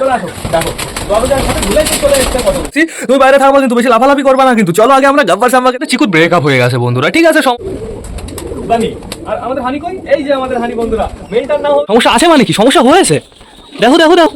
চলে আসো দেখো। তুমি বাইরে থাকব কিন্তু বেশি লাফালাফি করবা না কিন্তু। চলো আগে আমরা গাব্বার সাম্বাকে চিকুর ব্রেকআপ হয়ে গেছে বন্ধুরা। ঠিক আছে বানি আর আমাদের হানি কই এই যে আমাদের হানি বন্ধুরা মেনটার নাম সমস্যা আছে মানে কি? সমস্যা হয়েছে? দেখো দেখো দেখো।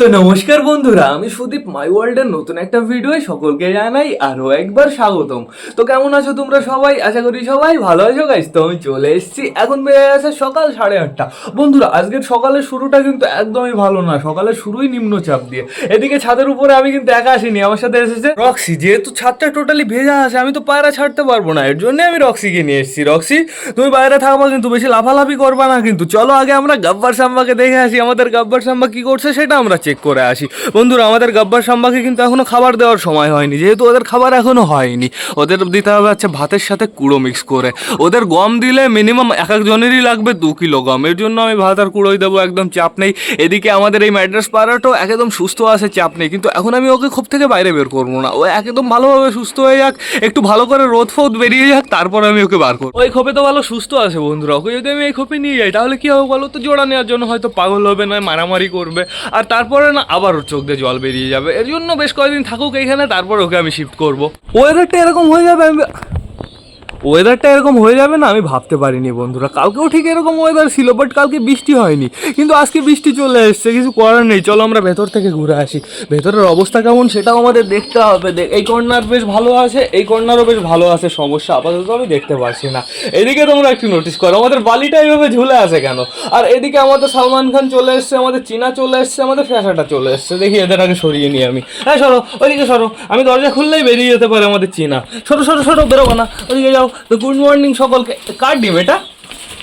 তো নমস্কার বন্ধুরা, আমি সুদীপ মাই ওয়ার্ল্ডের নতুন একটা ভিডিওয় সকলকে জানাই আরও একবার স্বাগতম। তো কেমন আছো তোমরা সবাই? আশা করি সবাই ভালো আছো গাইস তো আমি চলে এসেছি, এখন বেড়ে গেছে সকাল সাড়ে আটটা। বন্ধুরা, আজকের সকালের শুরুটা কিন্তু একদমই ভালো না, সকালের শুরুই নিম্নচাপ দিয়ে। এদিকে ছাদের উপরে আমি কিন্তু একা আসিনি, আমার সাথে এসেছে রক্সি। যেহেতু ছাদটা টোটালি ভেজা আছে, আমি তো পায়রা ছাড়তে পারব না, এর জন্য আমি রক্সিকে নিয়ে এসেছি। রক্সি, তুমি বাইরে থাকবা কিন্তু, বেশি লাফালাফি করবা না কিন্তু। চলো আগে আমরা গাব্বার সাম্বাকে দেখে আসি, আমাদের গাব্বার সাম্বা কি করছে সেটা আমরা চেক করে আসি। বন্ধুরা, আমাদের গাব্বার সাম্বাকে কিন্তু এখনও খাবার দেওয়ার সময় হয়নি, যেহেতু ওদের খাবার এখনও হয়নি। ওদের দিতে হবে হচ্ছে ভাতের সাথে কুড়ো মিক্স করে। ওদের গম দিলে মিনিমাম এক একজনেরই লাগবে দু কিলো গম। এর জন্য আমি ভাত আর কুড়োই দেবো, একদম চাপ নেই। এদিকে আমাদের এই ম্যাড্রাস পাড়াটাও একদম সুস্থ আছে, চাপ নেই। কিন্তু এখন আমি ওকে খুব থেকে বাইরে বের করব না। ও একদম ভালোভাবে সুস্থ হয়ে যাক, একটু ভালো করে রোদ ফোদ বেরিয়ে যাক, তারপর আমি ওকে বার করব। ওই খোপে তো ভালো সুস্থ আছে বন্ধুরা, ওকে যদি আমি এই খোপে নিয়ে যাই, তাহলে কি হবে বলো তো? জোড়া নেওয়ার জন্য হয়তো পাগল হবে, নয় মারামারি করবে। আর তারপরে না, আবার চোখ দিয়ে জল বেরিয়ে যাবে। এর জন্য বেশ কয়েকদিন থাকুক এখানে তারপর ওকে আমি শিফট করব। ওয়েদারটা এরকম হয়ে যাবে, আমি ওয়েদারটা এরকম হয়ে যাবে না? আমি ভাবতে পারিনি বন্ধুরা। কালকেও ঠিক এরকম ওয়েদার ছিল বাট কালকে বৃষ্টি হয়নি। কিন্তু আজকে বৃষ্টি চলে এসছে, কিছু করার নেই। চলো আমরা ভেতর থেকে ঘুরে আসি। ভেতরের অবস্থা কেমন সেটাও আমাদের দেখতে হবে। এই কর্নার বেশ ভালো আছে, এই কর্নারও বেশ ভালো আছে। সমস্যা আপাতত আমি দেখতে পারছি না। এদিকে তোমরা একটু নোটিস করো, আমাদের বালিটা এইভাবে ঝুলে আছে কেন? আর এদিকে আমাদের সালমান খান চলে এসছে, আমাদের চীনা চলে এসছে, আমাদের ফ্যাশাটা চলে এসছে। দেখি এদের আগে সরিয়ে নিই আমি। হ্যাঁ সরো ওইদিকে সরো। আমি দরজা খুললেই বেরিয়ে যেতে পারে আমাদের চীনা। সরো সরো সরো, বেরোবো না। ওইদিকে যাও। তো গুড মর্নিং সকলকে। কার ডিম এটা?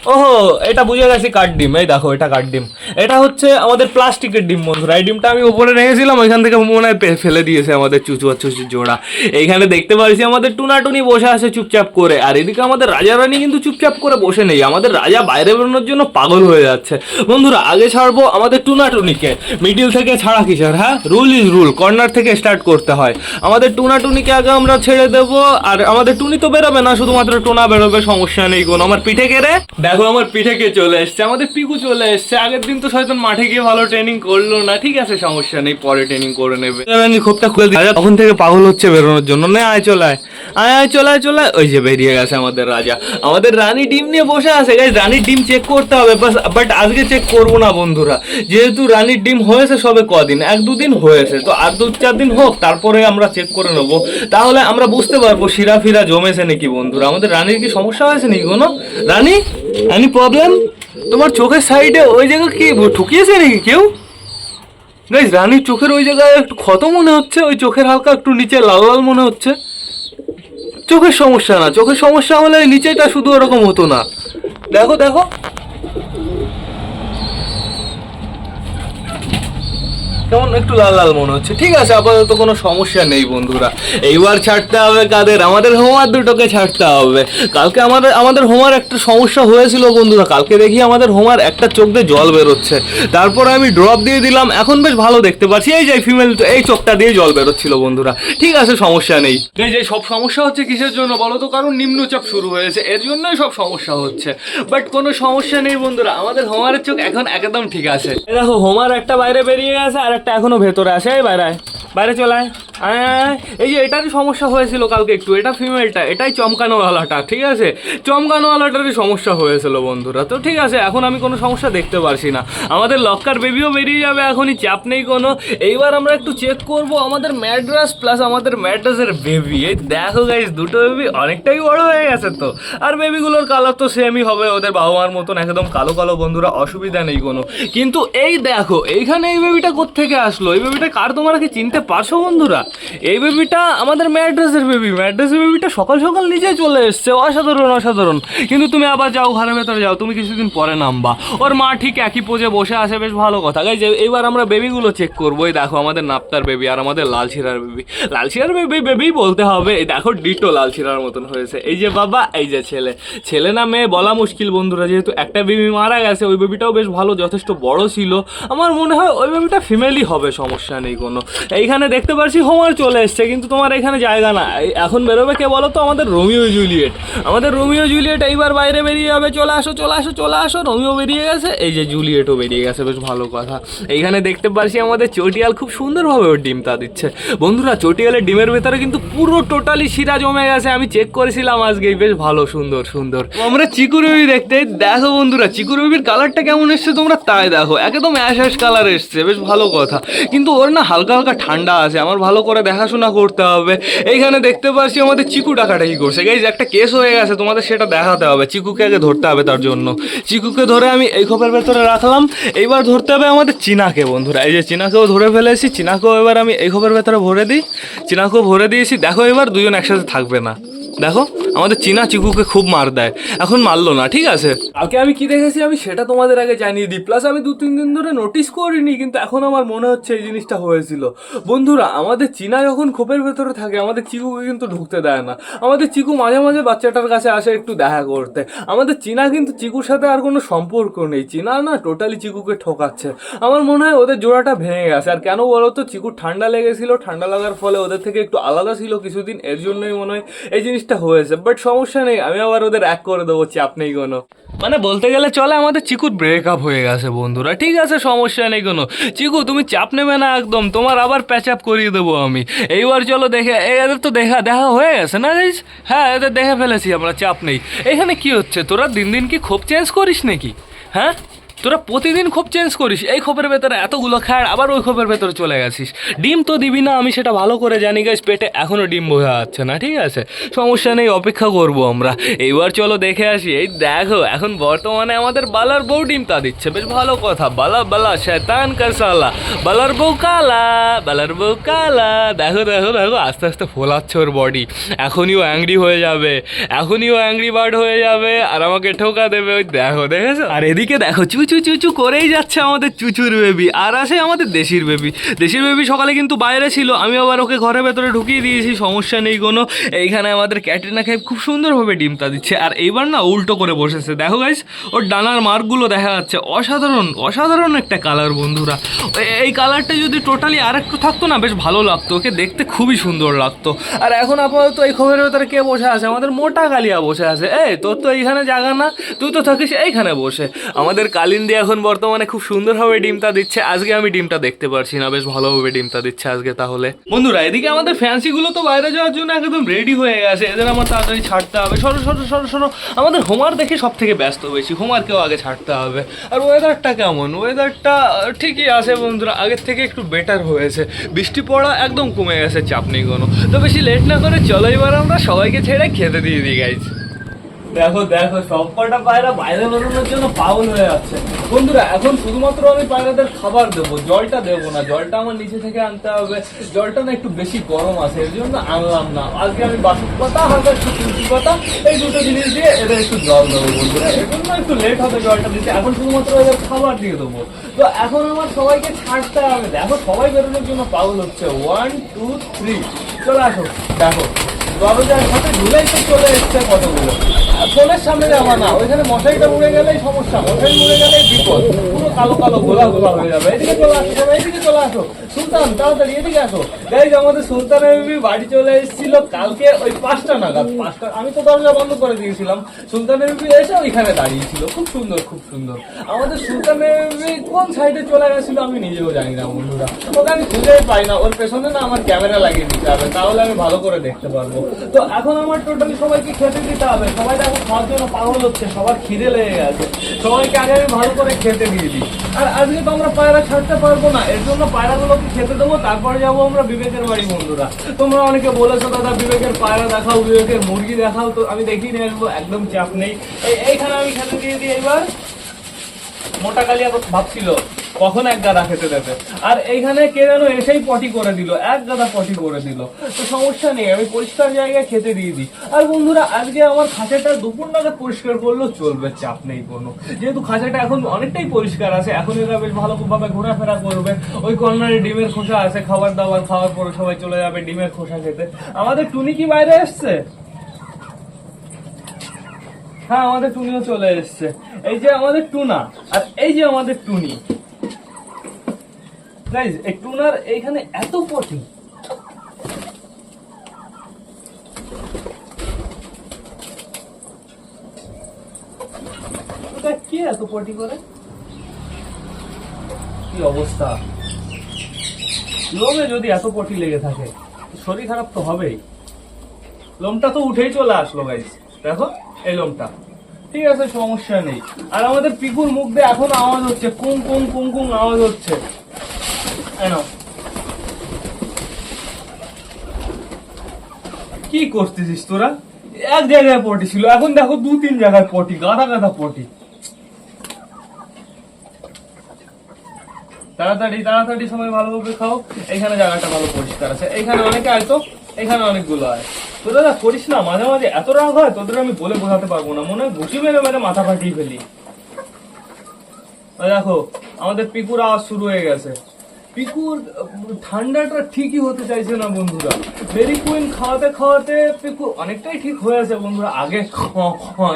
ওহো, এটা বুঝে গেছি কাঠ ডিম, এই দেখো, এটা কাঠ ডিম। এটা হচ্ছে আমাদের প্লাস্টিকের ডিম, বন্ধুরা। এই ডিমটা আমি উপরে রেখেছিলাম, ওইখান থেকে মনে হয় ফেলে দিয়েছে আমাদের চুচু আর চুচু জোড়া। এইখানে দেখতে পাচ্ছি আমাদের টুনাটুনি বসে আছে চুপচাপ করে, আর এদিকে আমাদের রাজা রানী কিন্তু চুপচাপ করে বসে নেই। আমাদের রাজা বাইরে বেরোনোর জন্য পাগল হয়ে যাচ্ছে। বন্ধুরা, আগে ছাড়বো আমাদের টুনাটুনিকে। মিডিল থেকে ছাড়া কিসের হ্যাঁ? রুল ইজ রুল, কর্নার থেকে স্টার্ট করতে হয়। আমাদের টুনাটুনিকে আগে আমরা ছেড়ে দেবো, আর আমাদের টুনি তো বেরোবে না, শুধুমাত্র টোনা বেরোবে, সমস্যা নেই কোনো। আমার পিঠে কেড়ে দেখো আমার পিঠে কে চলে এসছে, আমাদের পিকু চলে এসছে। আগের দিন তো শয়তান মাঠে গিয়ে ভালো ট্রেনিং করল না, ঠিক আছে, সমস্যা নেই, পরে ট্রেনিং করে নেবে। খোপটা খুলে দিই। তখন থেকে পাগল হচ্ছে বেরোনোর জন্য। না, আয়, চলে, আয়। আয় আয়, চলে আয়, চলে ওই যে বেরিয়ে গেছে আমাদের রাজা। আমাদের রানী ডিম নিয়ে বসে আছে। গাইজ রানীর ডিম চেক করতে হবে বাট আজকে চেক করব না, বন্ধুরা। যেহেতু রানীর ডিম হয়েছে সবে কদিন, এক দুদিন হয়েছে, তো আর দু চার দিন হোক, তারপরে আমরা চেক করে নেব। তাহলে আমরা বুঝতে পারব শিরা ফিরা জমেছে নাকি, বন্ধুরা? আমাদের রানীর কি সমস্যা হয়েছে নাকি কোনো? রানী? রানী প্রবলেম তোমার চোখের সাইডে ওই জায়গা কি ঠুকিয়েছে নাকি কেউ? গাইজ রানীর চোখের ওই জায়গায় একটু ক্ষত মনে হচ্ছে, ওই চোখের হালকা একটু নিচে লাল লাল মনে হচ্ছে। চোখের সমস্যা না, চোখের সমস্যা হলে নিচেটা শুধু ওরকম হতো না। দেখো দেখো। কেমন? একটু লাল লাল মনে হচ্ছে। ঠিক আছে, আপাতত কোনো সমস্যা নেই বন্ধুরা। এইবার ছাড়তে হবে কাদের? আমাদের হোমার দুটোকে ছাড়তে হবে। কালকে আমাদের আমাদের হোমার একটা সমস্যা হয়েছিল বন্ধুরা। কালকে দেখি আমাদের হোমার একটা চোখ দিয়ে জল বেরোচ্ছে। তারপরে আমি ড্রপ দিয়ে দিলাম। এখন বেশ ভালো দেখতে পাচ্ছি। এই যে ফিমেল এই চোখটা দিয়ে জল বেরোচ্ছিল বন্ধুরা। ঠিক আছে, সমস্যা নেই। এই যে সব সমস্যা হচ্ছে কিসের জন্য বলো তো? কারণ নিম্নচাপ শুরু হয়েছে। এর জন্যই সব সমস্যা হচ্ছে। বাট কোনো সমস্যা নেই বন্ধুরা। আমাদের হোমারের চোখ এখন একদম ঠিক আছে। দেখো হোমার একটা বাইরে বেরিয়ে গেছে আর একটা এখনও ভেতরে আসে বাইরে বাইরে চলে আয়। এই যে এটারই সমস্যা হয়েছিল কালকে একটু, এটা ফিমেলটা এটাই চমকানোওয়ালাটা, ঠিক আছে? চমকানোওয়ালাটারই সমস্যা হয়েছিল বন্ধুরা, তো ঠিক আছে, এখন আমি কোনো সমস্যা দেখতে পারছি না। আমাদের লক্কার বেবিও বেরিয়ে যাবে, এখনই চাপ নেই কোনো। এইবার আমরা একটু চেক করব আমাদের ম্যাড্রাস প্লাস আমাদের ম্যাড্রাসের বেবি এই দেখো গাইস দুটো বেবি অনেকটাই বড় হয়ে গেছে তো। আর বেবিগুলোর কালার তো সেমই হবে, ওদের বাবা মার মতন একদম কালো কালো বন্ধুরা, অসুবিধা নেই কোনো। কিন্তু এই দেখো, এইখানে এই বেবিটা কোত্থেকে আসলো? এই বেবিটা কার, তোমরা কি চিনতে পারছ বন্ধুরা? এই বেবিটা আমাদের ম্যাড্রেসের বেবি। ম্যাড্রেসের বেবিটা সকাল সকাল নিচে চলে এসছে। অসাধারণ অসাধারণ। কিন্তু তুমি আবার যাও, ঘরের ভেতরে যাও। তুমি কিছুদিন পরে নামবা। ওর মা ঠিক একই পোজে বসে আসে বেশ ভালো কথা। গাই যে এবার আমরা বেবিগুলো চেক করব। এই দেখো, আমাদের নাপ্তার বেবি আর আমাদের লাল ছিরার বেবি। লাল ছিরার বেবি বেবি বলতে হবে, এই দেখো, ডিটো লাল ছিরার মতন হয়েছে। এই যে বাবা, এই যে ছেলে। ছেলে না মেয়ে বলা মুশকিল বন্ধুরা। যেহেতু একটা বেবি মারা গেছে, ওই বেবিটাও বেশ ভালো, যথেষ্ট বড় ছিল। আমার মনে হয় ওই বেবিটা ফিমেলই হবে, সমস্যা নেই কোনো। এইখানে দেখতে পাচ্ছি হোম তোমার চলে এসছে, কিন্তু তোমার এখানে জায়গা না এখন বেরোবে কে বলো তো? আমাদের রোমিও জুলিয়েট। আমাদের রোমিও জুলিয়েট এইবার বাইরে বেরিয়ে যাবে। চলে আসো চলে আসো চলে আসো। রোমিও বেরিয়ে গেছে। এই যে জুলিয়েটও বেরিয়ে গেছে, বেশ ভালো কথা। এইখানে দেখতে পারছি আমাদের চটিয়াল খুব সুন্দরভাবে ওর ডিমটা দিচ্ছে। বন্ধুরা, চটিয়ালের ডিমের ভেতরে কিন্তু পুরো টোটালি শিরা জমে গেছে। আমি চেক করেছিলাম আজকেই, বেশ ভালো, সুন্দর সুন্দর। আমরা চিকু রবি দেখতে। দেখো বন্ধুরা চিকু রবির কালারটা কেমন এসছে তোমরা তাই দেখো। একদম অ্যাশ অ্যাশ কালার এসছে, বেশ ভালো কথা। কিন্তু ওর না হালকা হালকা ঠান্ডা আছে, আমার ভালো করে দেখাশোনা করতে হবে। এইখানে দেখতে পাচ্ছি আমাদের চিকু টাকাটা কি করছে। গাইজ, একটা কেস হয়ে গেছে, তোমাদের সেটা দেখাতে হবে। চিকুকে আগে ধরতে হবে তার জন্য। চিকুকে ধরে আমি এই খোপের ভেতরে রাখলাম। এইবার ধরতে হবে আমাদের চিনাকে, বন্ধুরা। এই যে চিনাকেও ধরে ফেলেছি, চিনাকেও এবার আমি এই খোপের ভেতরে ভরে দিই। চিনাকেও ভরে দিয়েছি। দেখো এবার দুজন একসাথে থাকবে না। দেখো, আমাদের চীনা চিকুকে খুব মার দেয়। এখন মারলো না, ঠিক আছে? কালকে আমি কি দেখেছি আমি সেটা তোমাদের আগে জানিয়ে দিই। প্লাস আমি দু, তিন দিন ধরে নোটিস করিনি, কিন্তু এখন আমার মনে হচ্ছে এই জিনিসটা হয়েছিল। বন্ধুরা, আমাদের চীনা যখন খোপের ভেতরে থাকে, আমাদের চিকুকে কিন্তু ঢুকতে দেয় না। আমাদের চিকু মাঝে মাঝে বাচ্চাটার কাছে আসে একটু দেখা করতে। আমাদের চীনা কিন্তু চিকুর সাথে আর কোনো সম্পর্ক নেই। চীনা না টোটালি চিকুকে ঠকাচ্ছে। আমার মনে হয় ওদের জোড়াটা ভেঙে গেছে। আর কেন বলো তো চিকুর ঠান্ডা লেগেছিল। ঠান্ডা লাগার ফলে ওদের থেকে একটু আলাদা ছিল কিছুদিন। এর জন্যই মনে হয় এই জিনিসটা হয়েছে বাট সমস্যা নেই, আমি আবার ওদের এক করে দেবো চাপ নেই কোনো। মানে বলতে গেলে চলে, আমাদের চিকুর ব্রেকআপ হয়ে গেছে বন্ধুরা, ঠিক আছে, সমস্যা নেই কোনো। চিকু, তুমি চাপ নেবে না একদম, তোমার আবার প্যাচ আপ করিয়ে দেবো আমি। এইবার চলো দেখে এদের তো দেখা দেখা হয়ে গেছে না গাইস হ্যাঁ এদের দেখে ফেলেছি আমরা, চাপ নেই। এখানে কি হচ্ছে, তোরা দিন দিন কি খোপ চেঞ্জ করিস নাকি? হ্যাঁ? তোরা প্রতিদিন খুব চেঞ্জ করিস। এই খোপের ভেতরে এতগুলো খায় আবার ওই খোপের ভেতরে চলে গেছিস। ডিম তো দিবি না, আমি সেটা ভালো করে জানি গাছ পেটে এখনও ডিম বোঝা যাচ্ছে না, ঠিক আছে? সমস্যা নেই, অপেক্ষা করব আমরা। এইবার চলো দেখে আসি। এই দেখো, এখন বর্তমানে আমাদের বালার বউ ডিম তা দিচ্ছে। বেশ ভালো কথা। বালা বালা, শয়তান কাসালা বালার বউ কালা, বালার বউ কালা। দেখো দেখো দেখো, আস্তে আস্তে ফোলাচ্ছে ওর বডি এখনই ও অ্যাংরি হয়ে যাবে। এখনই ও অ্যাংরি বার্ড হয়ে যাবে। আর আমাকে ঠোকা দেবে। ওই দেখো, দেখেছ? আর এদিকে দেখো চুচু চুচু করেই যাচ্ছে আমাদের চুচুর বেবি আর আসে আমাদের দেশির বেবি দেশির বেবি সকালে কিন্তু বাইরে ছিল। আমি আবার ওকে ঘরের ভেতরে ঢুকিয়ে দিয়েছি, সমস্যা নেই কোনো। এইখানে আমাদের ক্যাটরিনা খাইব খুব সুন্দরভাবে ডিমটা দিচ্ছে। আর এইবার না উল্টো করে বসেছে। দেখো গাইস ওর ডানার মার্কগুলো দেখা যাচ্ছে। অসাধারণ অসাধারণ একটা কালার বন্ধুরা। এই কালারটা যদি টোটালি আর একটু থাকতো না, বেশ ভালো লাগতো। ওকে দেখতে খুবই সুন্দর লাগতো। আর এখন আপাতত এই খবরের ভেতরে কে বসে আছে? আমাদের মোটা কালিয়া বসে আছে। এই, তোর তো এইখানে জায়গা না। তুই তো থাকিস এইখানে বসে। আমাদের কালিন্দি এখন বর্তমানে খুব সুন্দরভাবে ডিমটা দিচ্ছে। আজকে আমি ডিমটা দেখতে পারছি না, বেশ ভালোভাবে ডিমটা দিচ্ছে আজকে তাহলে। বন্ধুরা, এদিকে আমাদের ফ্যান্সি গুলো তো বাইরে যাওয়ার জন্য একদম রেডি হয়ে গেছে। এদের আমার তাড়াতাড়ি ছাড়তে হবে। সরো সরো সরো সরো। আমাদের হোমার দেখে সব থেকে ব্যস্ত বেশি। হোমারকেও আগে ছাড়তে হবে। আর ওয়েদারটা কেমন? ওয়েদারটা ঠিকই আছে বন্ধুরা। আগের থেকে একটু বেটার হয়েছে। বৃষ্টি পড়া একদম কমে গেছে, চাপ নেই কোনো। তো বেশি লেট না করে চলো এবার আমরা সবাইকে ছেড়ে খেতে দিয়ে দিই গাইজ দেখো দেখো, সব কটা পায়রা বাইরে বেরোনোর জন্য পাগল হয়ে যাচ্ছে। বন্ধুরা, এখন শুধুমাত্র আমি পায়রাদের খাবার দেবো, জলটা দেবো না। জলটা আমার নিচে থেকে আনতে হবে। জলটা না একটু বেশি গরম আছে, এর জন্য আনলাম না। আজকে আমি বাসক পাতা, হালকা একটু তুলসী পাতা, এই দুটো জিনিস দিয়ে এদের একটু জল দেবো বন্ধুরা। এর জন্য একটু লেট হবে জলটা দিতে। এখন শুধুমাত্র এদের খাবার দিয়ে দেবো। তো এখন আমার সবাইকে ছাড়তে হবে। দেখো, সবাই বেরোনোর জন্য পাগল হচ্ছে। ওয়ান টু থ্রি চলে আসো। দেখো দরজার সাথে ঝুলেই তো চলে এসছে কতগুলো। ফোনের সামনে যাবা না, ওইখানে মশারিটা উড়ে গেলেই সমস্যা, মশারি উড়ে গেলেই বিপদ। পুরো কালো কালো গোলা গোলা হয়ে যাবে, এদিকে চলে আসো সবাই এদিকে চলে আসো। সুলতান, তাড়াতাড়ি এদিকে আসো। গাইজ আমাদের সুলতানের বেবি বাড়ি চলে এসেছিল কালকে ওই পাঁচটা নাগাদ, পাঁচটা, আমি তো দরজা বন্ধ করে দিয়েছিলাম। সুলতানের বেবি এসে ওইখানে দাঁড়িয়েছিল খুব সুন্দর খুব সুন্দর। আমাদের সুলতানের বেবি কোন সাইডে চলে গেছিল আমি নিজেও জানি না, বন্ধুরা। ওকে আমি খুঁজেই পাই না, ওর পেছনে না আমার ক্যামেরা লাগিয়ে দিতে হবে, তাহলে আমি ভালো করে দেখতে পারব। তো এখন আমার টোটালি সবাইকে খেতে দিতে হবে, সবাই সবার খিদে লেগে গেছে। সবাইকে আগে আমি ভালো করে খেতে দিয়ে দিই। আর পায়রা ছাড়তে পারব না, এর জন্য পায়রাগুলোকে খেতে দেবো, তারপরে যাব আমরা বিবেকের বাড়ি, বন্ধুরা। তোমরা অনেকে বলেছ, দাদা, বিবেকের পায়রা দেখাও, বিবেকের মুরগি দেখাও। তো আমি দেখিয়ে নিয়ে আসব একদম চাপ নেই। এইখানে আমি খেতে দিয়ে দিই এবার মোটা কালিয়া ভাবছিল। কখন এক গাদা খেতে দেবে? আর এইখানে কে যেন এসেই পটি করে দিল, এক গাদা পটি করে দিল। তো সমস্যা নেই, আমি পরিষ্কার জায়গায় খেতে দিয়ে দিই। আর বন্ধুরা, আজকে আমার খাঁচাটা দুপুর নাগাদ পরিষ্কার করলেও চলবে, চাপ নেই কোনো। যেহেতু খাঁচাটা এখন অনেকটাই পরিষ্কার আছে, এখন এরা বেশ ভালো ভাবে ঘোরাফেরা করবে। ওই কর্নারে ডিমের খোসা আছে, খাবার দাবার খাওয়ার পরে সবাই চলে যাবে ডিমের খোসা খেতে। আমাদের টুনি কি বাইরে এসছে? হ্যাঁ আমাদের টুনিও চলে এসছে। এই যে আমাদের টুনা, আর এই যে আমাদের টুনি। গাইজ টুনার এইখানে এত কঠিন। ওটা কে এত পটি করে? কি অবস্থা? লোমে যদি এত পটি লেগে থাকে, শরীর খারাপ তো হবেই। লোমটা তো উঠেই চলে আসলো গাইজ দেখো, এই লোমটা। ঠিক আছে, সমস্যা নেই। আর আমাদের পিকুর মুখ দিয়ে এখন আওয়াজ হচ্ছে কুম কুম কুম কুম আওয়াজ হচ্ছে। কি করতেছিস তোরা? এক জায়গায় পটি ছিল, এখন দেখো দু তিন জায়গায় পটি গাদা গাদা পটি। তাড়াতাড়ি তাড়াতাড়ি সময় ভালোভাবে খাও। এখানে জায়গাটা ভালো পরিষ্কার আছে। এখানে অনেকে আয়তো এখানে অনেকগুলো আয়। তোরা যা করিস না, মাঝে মাঝে এত রাগ হয়, তোদের আমি বলে বোঝাতে পারব না। মনে হয় ঘুষি মেরে মেরে মাথা ফাটিয়ে ফেলি। দেখো, আমাদের পিকুর আওয়াজ শুরু হয়ে গেছে। পিকুর, ঠান্ডাটা ঠিকই হতে চাইছে না বন্ধুরা। মেরি কুইন খাওয়াতে খাওয়াতে পিকুর অনেকটাই ঠিক হয়ে আছে বন্ধুরা। আগে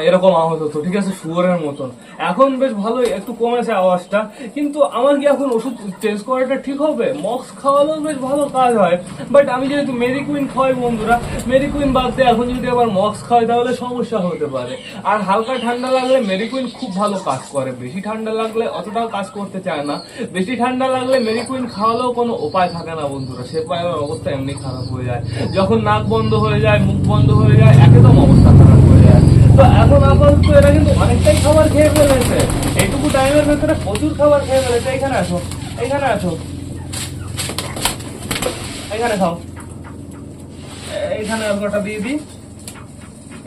এরকম আওয়াজ হতো, ঠিক আছে? শুয়ারের মতন। এখন বেশ ভালোই, একটু কমেছে আওয়াজটা। কিন্তু আমার কি এখন ওষুধ চেঞ্জ করাটা ঠিক হবে? মক্স খাওয়ালেও বেশ ভালো কাজ হয়। বাট আমি যেহেতু মেরি কুইন খাওয়াই বন্ধুরা মেরি কুইন বাদ দিয়ে এখন যদি আবার মক্স খাওয়াই, তাহলে সমস্যা হতে পারে। আর হালকা ঠান্ডা লাগলে মেরি কুইন খুব ভালো কাজ করে। বেশি ঠান্ডা লাগলে অতটাও কাজ করতে চায় না। বেশি ঠান্ডা লাগলে মেরি কুইন খাওয়ালেও কোনো উপায় থাকে না বন্ধুরা। সে পায়ের অবস্থা এমনি খারাপ হয়ে যায়। যখন নাক বন্ধ হয়ে যায়, মুখ বন্ধ হয়ে যায়, একদম অবস্থা খারাপ হয়ে যায়। তো এখন আপাতত এরা কিন্তু অনেকটাই খাবার খেয়ে ফেলেছে। এইটুকু টাইমের ভেতরে প্রচুর খাবার খেয়ে ফেলেছে। এখানে আসো এখানে আসো। এখানে খাও। এ- এইখানে দিয়ে দিই।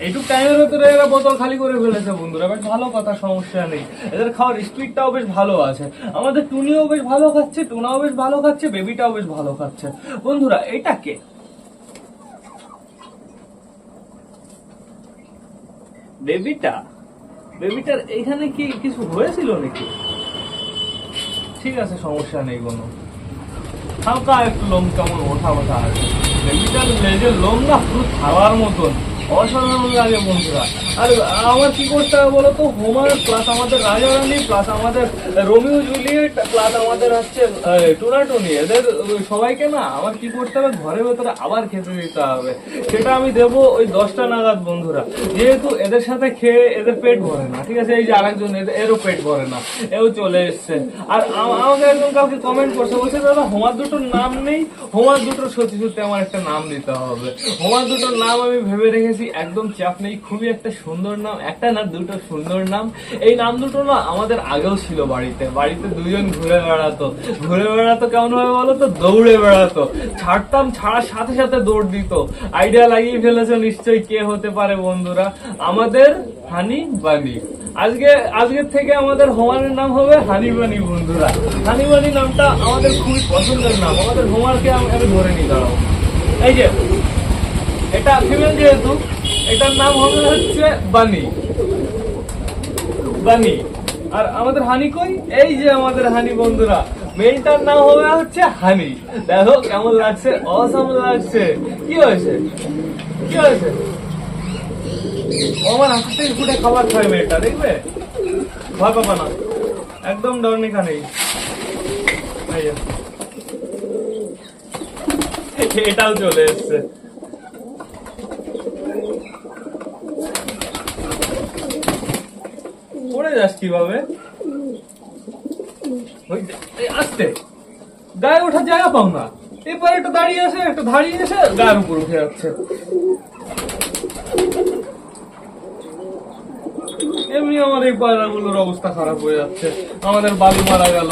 এইটুক টাইমের ভেতরে এরা বোতল খালি করে ফেলেছে বন্ধুরা বেশ ভালো কথা, সমস্যা নেই। এদের খাওয়ার স্পিডটাও বেশ ভালো আছে। আমাদের টুনিও বেশ ভালো খাচ্ছে, টুনাও বেশ ভালো খাচ্ছে, বেবিটাও বেশ ভালো খাচ্ছে। বন্ধুরা, এটা কে? বেবিটা? বেবিটার এইখানে কি কিছু হয়েছিল নাকি? ঠিক আছে, সমস্যা নেই কোনো। হালকা একটু লোম কেমন ওঠা ওঠা আছে। বেবিটার লেজের লোম না পুরো থালার মতন। অসাধারণ লাগে বন্ধুরা। আর আমার কি করতে হবে বলো তো? হোমার প্লাস আমাদের রাজা রানী প্লাস আমাদের রোমিও জুলিয়েট প্লাস আমাদের হচ্ছে টুনা টুনি এদের সবাইকে না আমার কি করতে হবে? ঘরের ভেতরে আবার খেতে দিতে হবে। সেটা আমি দেবো ওই দশটা নাগাদ বন্ধুরা। যেহেতু এদের সাথে খেয়ে এদের পেট ভরে না, ঠিক আছে? এই যে আরেকজন এরও পেট ভরে না। এও চলে এসছে। আর আম- আমাকে একজন কাউকে কমেন্ট করছে, বলছে, দাদা হোমার দুটোর নাম নেই? হোমার দুটোর সত্যি সত্যি আমার একটা নাম দিতে হবে। হোমার দুটোর নাম আমি ভেবে রেখেছি একদম চাপ নেই খুবই একটা সুন্দর নাম, একটা না, দুটো সুন্দর নাম। এই নাম দুটো না আমাদের আগেও ছিল বাড়িতে। বাড়িতে দুজন ঘুরে বেড়াতো। ঘুরে বেড়াতো কেমন ভাবে বলো তো? দৌড়ে বেড়াতো। ছাড়তাম, ছাড়ার সাথে সাথে দৌড় দিত। আইডিয়া লাগিয়ে ফেলেছে নিশ্চয়ই কে হতে পারে বন্ধুরা। আমাদের হানি বানি। আজকে, আজকের থেকে আমাদের হোমারের নাম হবে হানি বানি বন্ধুরা। হানি বানি নামটা আমাদের খুবই পছন্দের নাম। আমাদের হোমারকে আমি ধরে নিই, দাঁড়াও। এই যে এটা ফিমেল যেহেতু, এটার নাম হবে হচ্ছে বানি বানি আর আমাদের হানি কই? এই যে আমাদের হানি বন্ধুরা মেলটার নাম হবে হচ্ছে হানি। দেখো কেমন লাগছে অসাম লাগছে। কি হয়েছে? কি হয়েছে? আমার হাত থেকে ফুটে খাবার খায় মেয়েটা, দেখবে? ভয় পাবা না। একদম ডরনিকা নেই এটাও চলে এসছে পড়ে যাস কীভাবে আস্তে। গায়ে ওঠার জায়গা পাও না। এরপরে একটা দাঁড়িয়ে আছে, একটা দাঁড়িয়ে এসে গায়ের উপর উঠে যাচ্ছে। এমনি আমার এই পায়রাগুলোর অবস্থা খারাপ হয়ে যাচ্ছে। আমাদের বালু মারা গেল।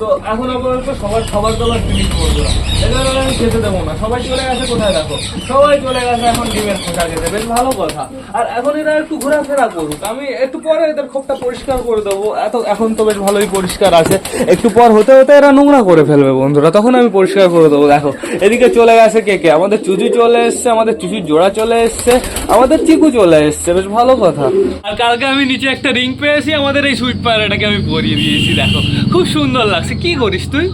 তো এখন আপাতত সবার খাবার দাবার ফিনিশ করব। এদের আর আমি খেতে দেবো না। সবাই চলে গেছে, কোথায় দেখো? সবাই চলে গেছে, এখন ডিমের খোসা খেতে। বেশ ভালো কথা। আর এখন এরা একটু ঘোরাফেরা করুক। আমি একটু পরে এদের খোপটা পরিষ্কার করে দেবো। এত এখন তো বেশ ভালোই পরিষ্কার আছে। একটু পর হতে হতে এরা নোংরা করে ফেলবে বন্ধুরা। তখন আমি পরিষ্কার করে দেবো। দেখো, এদিকে চলে গেছে কে কে? আমাদের চুচু চলে এসছে, আমাদের চুচুর জোড়া চলে এসছে, আমাদের চিকু চলে এসছে। বেশ ভালো কথা। আর কালকে আমি নিচে একটা রিং পেয়েছি, আমাদের এই সুইট পায়রাটাকে আমি পরিয়ে দিয়েছি, দেখো। খুব সুন্দর লাগছে। কি করিস তুই?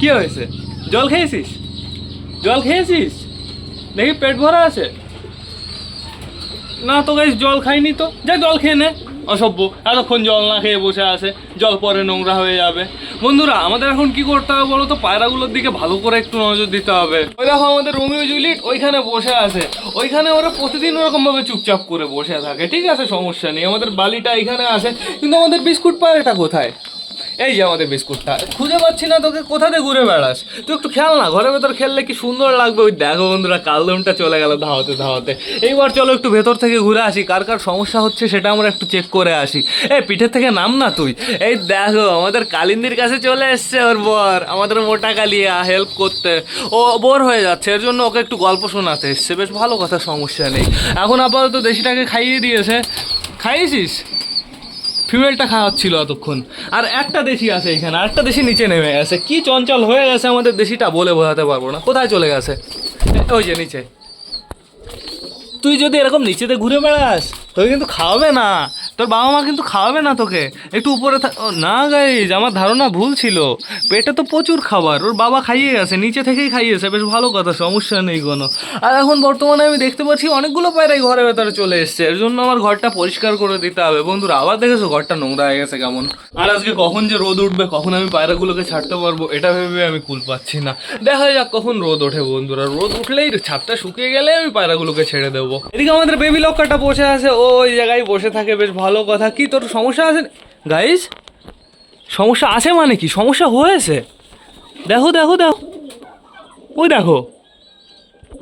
কি হয়েছে? জল খেয়েছিস? জল খেয়েছিস? দেখি পেট ভরা আছে? না তো গাইস, জল খাইনি তো। যা জল খেয়ে নে। অসভ্য। এতক্ষণ জল না খেয়ে বসে আছে। জল পরে নোংরা হয়ে যাবে। বন্ধুরা, আমাদের এখন কি করতে হবে বলো তো? পায়রাগুলোর দিকে ভালো করে একটু নজর দিতে হবে। ওই দেখো আমাদের রোমিও জুলিট ওইখানে বসে আছে। ওইখানে ওরা প্রতিদিন ওরকম ভাবে চুপচাপ করে বসে থাকে। ঠিক আছে, সমস্যা নেই। আমাদের বালিটা এখানে আছে। কিন্তু আমাদের বিস্কুট পায়রাটা কোথায়? এই যে আমাদের বিস্কুটটা। খুঁজে পাচ্ছি না তোকে কোথাতে ঘুরে বেড়াস? তুই একটু খেয়াল না, ঘরের ভেতর খেললে কি সুন্দর লাগবে? ওই দেখো বন্ধুরা, কালদমটা চলে গেল ধাওয়াতে ধাওয়াতে। এইবার চলো একটু ভেতর থেকে ঘুরে আসি, কার কার সমস্যা হচ্ছে সেটা আমরা একটু চেক করে আসি। এই পিঠের থেকে নাম না তুই? এই দেখো, আমাদের কালিন্দির কাছে চলে এসছে ওর বর, আমাদের মোটা কালিয়া হেল্প করতে। ও বোর হয়ে যাচ্ছে, এর জন্য ওকে একটু গল্প শোনাতে এসছে। বেশ ভালো কথা, সমস্যা নেই। এখন আপাতত দেশিটাকে খাইয়ে দিয়েছে। খাইয়েছিস? ফিমেলটা খাওয়াচ্ছিল এতক্ষণ। আর একটা দেশি আছে এখানে, আর একটা দেশি নিচে নেমে গেছে। কি চঞ্চল হয়ে গেছে আমাদের দেশিটা বলে বোঝাতে পারব না। কোথায় চলে গেছে? ওই যে নিচে। তুই যদি এরকম নিচেতে ঘুরে বেড়াস তুই কিন্তু খাওয়াবে না। তোর বাবা মা কিন্তু খাওয়াবে না তোকে। একটু উপরে না গাইজ আমার ধারণা ভুল ছিল। পেটে তো প্রচুর খাবার, ওর বাবা খাইয়ে গেছে নিচে থেকেই খাইয়েছে, বেশ ভালো কথা, সমস্যা নেই কোনো। আর এখন বর্তমানে আমি দেখতে পাচ্ছি অনেকগুলো পায়রাই ঘরের ভেতরে চলে এসছে, এর জন্য আমার ঘরটা পরিষ্কার করে দিতে হবে। বন্ধুরা, আবার দেখেছ ঘরটা নোংরা হয়ে গেছে কেমন? আর আজকে কখন যে রোদ উঠবে, কখন আমি পায়রাগুলোকে ছাড়তে পারব, এটা ভেবে আমি কুল পাচ্ছি না। দেখা যাক কখন রোদ ওঠে, বন্ধুরা। রোদ উঠলেই ছাদটা শুকিয়ে গেলে আমি পায়রাগুলোকে ছেড়ে দেবো। এদিকে আমাদের বেবি লক্কাটা বসে আছে, ও ওই জায়গায় বসে থাকে, বেশ ভালো কথা কি? তোর সমস্যা আছে? গাইজ সমস্যা আছে মানে কি? সমস্যা হয়েছে। দেখো দেখো দেখো। ওই দেখো।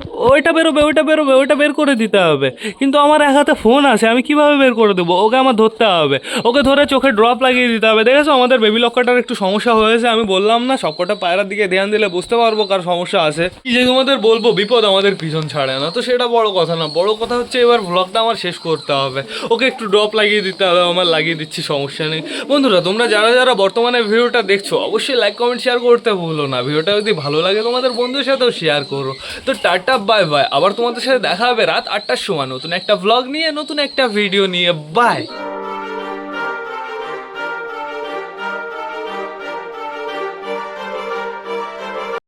ওইটা বেরোবে ওইটা বেরোবে, ওইটা বের করে দিতে হবে। কিন্তু আমার এক হাতে ফোন আছে আমি কীভাবে বের করে দেবো? ওকে আমার ধরতে হবে। ওকে ধরে চোখে ড্রপ লাগিয়ে দিতে হবে। দেখেছ? আমাদের বেবি লক্কাটার একটু সমস্যা হয়েছে, আমি বললাম না, সবকটা পায়রার দিকে ধ্যান দিলে বুঝতে পারব কার সমস্যা আছে। যে তোমাদের বলব, বিপদ আমাদের পিছন ছাড়ে না। তো সেটা বড় কথা না, বড় কথা হচ্ছে এবার ভ্লগটা আমার শেষ করতে হবে। ওকে একটু ড্রপ লাগিয়ে দিতে হবে, আমার লাগিয়ে দিচ্ছি, সমস্যা নেই। বন্ধুরা, তোমরা যারা যারা বর্তমানে ভিডিওটা দেখছ, অবশ্যই লাইক কমেন্ট শেয়ার করতে ভুলো না। ভিডিওটা যদি ভালো লাগে, তোমাদের বন্ধুর সাথেও শেয়ার করো। তো টাটা, বাই বাই। আবার তোমাদের সাথে দেখা হবে রাত আটটার সময়। নতুন একটা ভ্লগ নিয়ে, নতুন একটা ভিডিও নিয়ে। বাই